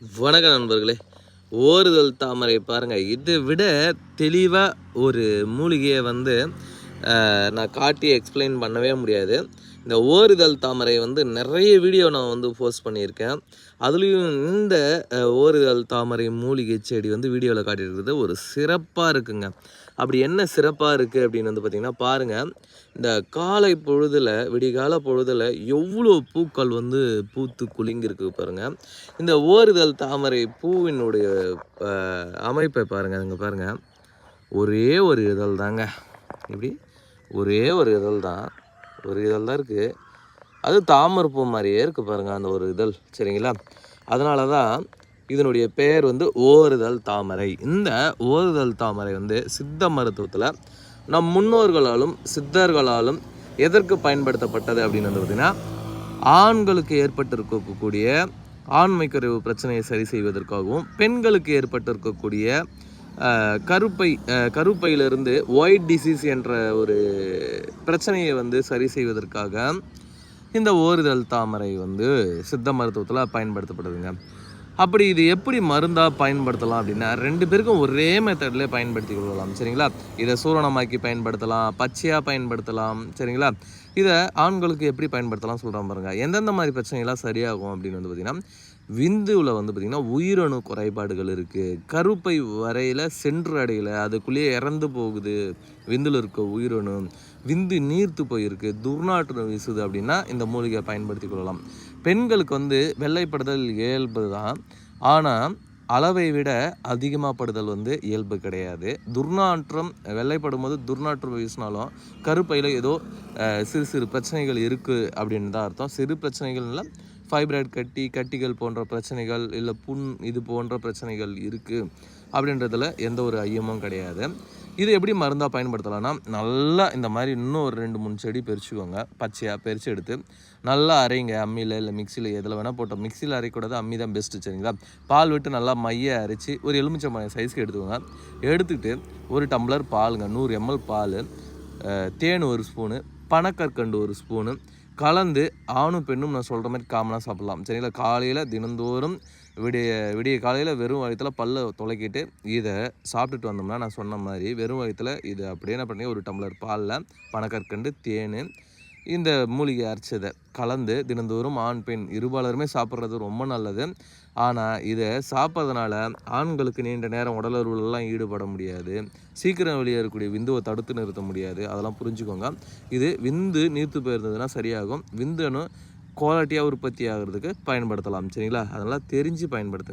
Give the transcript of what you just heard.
வணக்க நண்பர்களே. ஓறுதல் தாமரை பாருங்கள் இதை விட தெளிவாக ஒரு மூலிகையை வந்து நான் காட்டி எக்ஸ்பிளைன் பண்ணவே முடியாது. இந்த ஓரிதழ் தாமரை வந்து நிறைய வீடியோ நான் வந்து போஸ்ட் பண்ணியிருக்கேன். அதுலேயும் இந்த ஓரிதழ் தாமரை மூலிகை செடி வந்து வீடியோவில் காட்டியிருக்கிறது ஒரு சிறப்பாக இருக்குங்க. அப்படி என்ன சிறப்பாக இருக்குது அப்படின்னு வந்து பார்த்திங்கன்னா பாருங்கள் இந்த காலை பொழுதில் விடிகால பொழுதில் எவ்வளோ பூக்கள் வந்து பூத்து குலுங்கியிருக்கு பாருங்கள் இந்த ஓரிதழ் தாமரை பூவினுடைய அமைப்பை பாருங்கள் அதுங்க பாருங்கள் ஒரே ஒரு இதழ் தாங்க இப்படி ஒரே ஒரு இதழ் தான். ஒரு இதழ் தான் இருக்குது அது தாமரை பூ மாதிரியே இருக்குது பாருங்கள் அந்த ஒரு இதழ். சரிங்களா? அதனால தான் இதனுடைய பெயர் வந்து ஓறுதல் தாமரை. இந்த ஓறுதல் தாமரை வந்து சித்த மருத்துவத்தில் நம் முன்னோர்களாலும் சித்தர்களாலும் எதற்கு பயன்படுத்தப்பட்டது அப்படின்னு வந்து பார்த்திங்கன்னா ஆண்களுக்கு ஏற்பட்டிருக்கக்கூடிய ஆண்மை குறைவு பிரச்சனையை சரி செய்வதற்காகவும் பெண்களுக்கு ஏற்பட்டிருக்கக்கூடிய கருப்பை கருப்பையிலிருந்து ஒயிட் டிசீஸ் என்ற ஒரு பிரச்சனையை வந்து சரி செய்வதற்காக இந்த ஓறுதல் தாமரை வந்து சித்த மருத்துவத்தில் பயன்படுத்தப்படுதுங்க. அப்படி இது எப்படி மருந்தாக பயன்படுத்தலாம் அப்படின்னா ரெண்டு பேருக்கும் ஒரே மெத்தட்லேயே பயன்படுத்தி கொள்ளலாம். சரிங்களா? இதை சூரணமாக்கி பயன்படுத்தலாம் பச்சையாக பயன்படுத்தலாம். சரிங்களா? இதை ஆண்களுக்கு எப்படி பயன்படுத்தலாம் சொல்கிறோம் பாருங்கள் எந்தெந்த மாதிரி பிரச்சனைகள்லாம் சரியாகும் அப்படின்னு வந்து பார்த்திங்கன்னா விந்துவில் வந்து பார்த்திங்கன்னா உயிரணு குறைபாடுகள் இருக்குது கருப்பை வரையில் சென்று அடையில. அதுக்குள்ளேயே இறந்து போகுது. விந்தில் இருக்க உயிரணு விந்து நீர்த்து போயிருக்கு. துர்நாற்றம் வீசுது அப்படின்னா இந்த மூலிகையை பயன்படுத்தி கொள்ளலாம். பெண்களுக்கு வந்து வெள்ளைப்படுதல் இயல்பு தான் ஆனால் அளவை விட அதிகமாகப்படுதல் வந்து இயல்பு கிடையாது. துர்நாற்றம் வெள்ளைப்படும் போது துர்நாற்றம் வீசினாலும் கருப்பையில் ஏதோ சிறு சிறு பிரச்சனைகள் இருக்குது அப்படின்னு தான் அர்த்தம். சிறு பிரச்சனைகள்ல ஃபைப்ராய்டு கட்டி கட்டிகள் போன்ற பிரச்சனைகள் இல்லை புண் இது போன்ற பிரச்சனைகள் இருக்குது அப்படின்றதுல எந்த ஒரு ஐயமும் கிடையாது. இது எப்படி மருந்தாக பயன்படுத்தலாம்னா நல்லா இந்த மாதிரி இன்னும் ஒரு ரெண்டு மூணு செடி பறிச்சுக்கோங்க. பச்சையாக பறித்து எடுத்து நல்லா அரைங்க. அம்மியில் இல்லை மிக்சியில் எதில் வேணால் போட்டோம். மிக்சியில் அரைக்கூடாது அம்மி தான் பெஸ்ட்டு சரிங்களா? பால் விட்டு நல்லா மைய அரைச்சி ஒரு எலுமிச்சம்பழம் சைஸ்க்கு எடுத்துக்கோங்க. எடுத்துக்கிட்டு ஒரு டம்ளர் பாலுங்க. நூறு எம்எல் பால் தேன் ஒரு ஸ்பூனு பனக்கற்கண்டு ஒரு ஸ்பூனு கலந்து ஆணும் பெண்ணும் நான் சொல்கிற மாதிரி காமனாக சாப்பிட்லாம். சரிங்களா? காலையில் தினந்தோறும் விடிய விடிய காலையில் வெறும் வயிற்றுல பல்ல துளைக்கிட்டு இதை சாப்பிட்டுட்டு வந்தோம்னா நான் சொன்ன மாதிரி வெறும் வயிற்றுல இது அப்படியே என்ன பண்ணி ஒரு டம்ளர் பாலில் பனக்கற்கண்டு தேன் இந்த மூலிகை அரைச்சதை கலந்து தினந்தோறும் ஆண் பெண் இருபாலருமே சாப்பிட்றது ரொம்ப நல்லது. ஆனால் இதை சாப்பிட்றதுனால ஆண்களுக்கு நீண்ட நேரம் உடலுறவுலாம் ஈடுபட முடியாது. சீக்கிரம் வெளியேறக்கூடிய விந்துவை தடுத்து நிறுத்த முடியாது. அதெல்லாம் புரிஞ்சுக்கோங்க. இது விந்து நீர்த்து போயிருந்ததுன்னா சரியாகும். விந்துன்னு குவாலிட்டியாக உற்பத்தி ஆகிறதுக்கு பயன்படுத்தலாம். சரிங்களா? அதனால் தெரிஞ்சு பயன்படுத்துங்க.